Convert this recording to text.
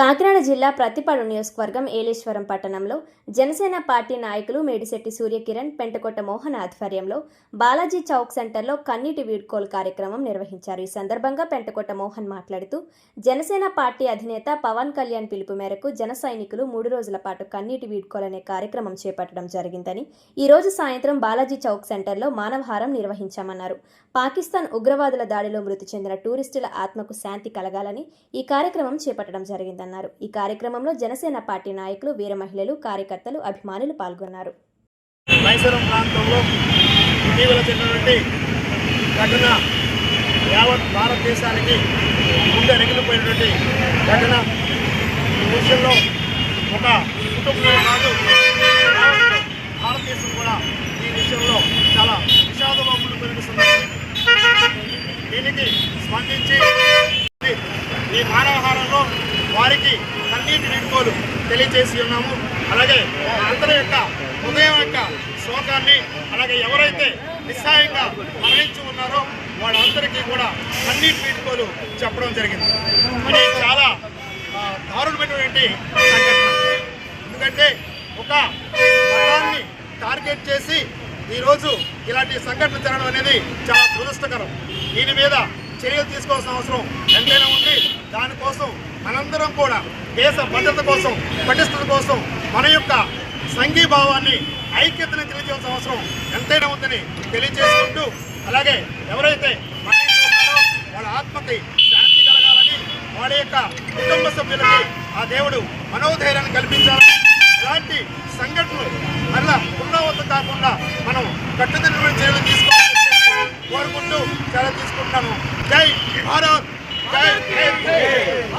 కాకినాడ జిల్లా ప్రతిపాడు నియోజకవర్గం ఏలేశ్వరం పట్టణంలో జనసేన పార్టీ నాయకులు మేడిశెట్టి సూర్యకిరణ్ పెంటకొట్ట మోహన్ ఆధ్వర్యంలో బాలాజీ చౌక్ సెంటర్లో కన్నీటి వీడ్కోలు కార్యక్రమం నిర్వహించారు. ఈ సందర్భంగా పెంటకొట్ట మోహన్ మాట్లాడుతూ జనసేన పార్టీ అధినేత పవన్ కళ్యాణ్ పిలుపు మేరకు జన సైనికులు మూడు రోజుల పాటు కన్నీటి వీడ్కోలు అనే కార్యక్రమం చేపట్టడం జరిగిందని ఈ రోజు సాయంత్రం బాలాజీ చౌక్ సెంటర్లో మానవహారం నిర్వహించామన్నారు. పాకిస్తాన్ ఉగ్రవాదుల దాడిలో మృతి చెందిన టూరిస్టుల ఆత్మకు శాంతి కలగాలని ఈ కార్యక్రమం చేపట్టడం జరిగిందన్నారు. ఈ కార్యక్రమంలో జనసేన పార్టీ నాయకులు వీర మహిళలు కార్యకర్తలు అభిమానులు పాల్గొన్నారు. మైసూరం ప్రాంతంలో ఇటీవల చెందినటువంటి ఘటన యావత్ భారతదేశానికి గుండె రగిలిపోయినటువంటి ఘటన. ఈ విషయంలో ఒక కాదు భారతదేశం కూడా ఈ విషయంలో చాలా విషాదంలో దీనికి స్పందించి ఈ మానవహారంలో వారికి కన్నీటి వీడ్కోలు తెలియజేసి ఉన్నాము. అలాగే అందరి యొక్క హృదయం యొక్క శోకాన్ని అలాగే ఎవరైతే నిస్సాయంగా మరణించి ఉన్నారో వాళ్ళందరికీ కూడా కన్నీటి వీడ్కోలు చెప్పడం జరిగింది. అది చాలా దారుణమైనటువంటి సంఘటన. ఎందుకంటే ఒక మతాన్ని టార్గెట్ చేసి ఈరోజు ఇలాంటి సంఘటన జరగడం అనేది చాలా దురదృష్టకరం. దీని మీద చర్యలు తీసుకోవాల్సిన అవసరం ఎంతైనా ఉంది. దానికోసం మనందరం కూడా దేశ భద్రత కోసం పటిష్టత కోసం మన యొక్క సంఘీభావాన్ని ఐక్యతను తెలియజేయాల్సిన అవసరం ఎంతైనా ఉందని తెలియజేసుకుంటూ అలాగే ఎవరైతే వాళ్ళ ఆత్మకి శాంతి కలగాలని వాళ్ళ యొక్క కుటుంబ సభ్యులకి ఆ దేవుడు మనోధైర్యాన్ని కల్పించాలని ఇలాంటి సంఘటనలు మళ్ళా పునరావృతం కాకుండా మనం కట్టుదిట్టమైన చర్యలు తీసుకోవాలని కోరుకుంటూ చాలా తీసుకుంటాము జై భారత్! జై జై